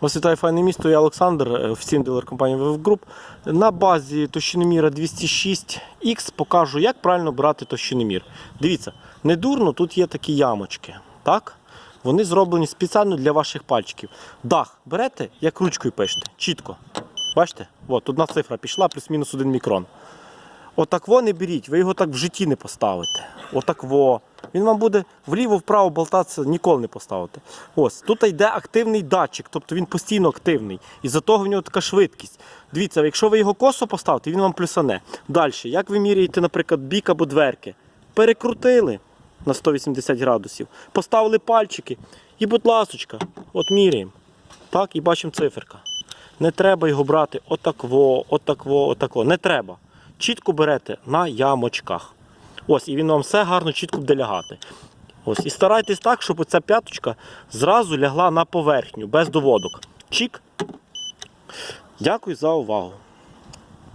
Вас вітає файне місто, я Олександр, е, офіційний дилер компанії VF Group. На базі товщиноміра 206X покажу, як правильно брати товщиномір. Дивіться, не дурно, тут є такі ямочки. Так? Вони зроблені спеціально для ваших пальчиків. Дах берете, як ручкою пишете, чітко. Бачите? От, одна цифра пішла, плюс-мінус 1 мікрон. Отак во не беріть, ви його так в житті не поставите. Отак во. Він вам буде вліво-вправо болтатися, ніколи не поставите. Ось, тут йде активний датчик, тобто він постійно активний. І за того в нього така швидкість. Дивіться, якщо ви його косо поставите, він вам плюсане. Далі, як ви міряєте, наприклад, бік або дверки? Перекрутили на 180 градусів, поставили пальчики і, будь ласочка, от міряємо. Так, і бачимо циферка. Не треба його брати отакво, отакво, отако. Не треба. Чітко берете на ямочках. Ось, і він вам все гарно, чітко буде лягати. Ось, і старайтесь так, щоб оця п'яточка зразу лягла на поверхню, без доводок. Чік. Дякую за увагу.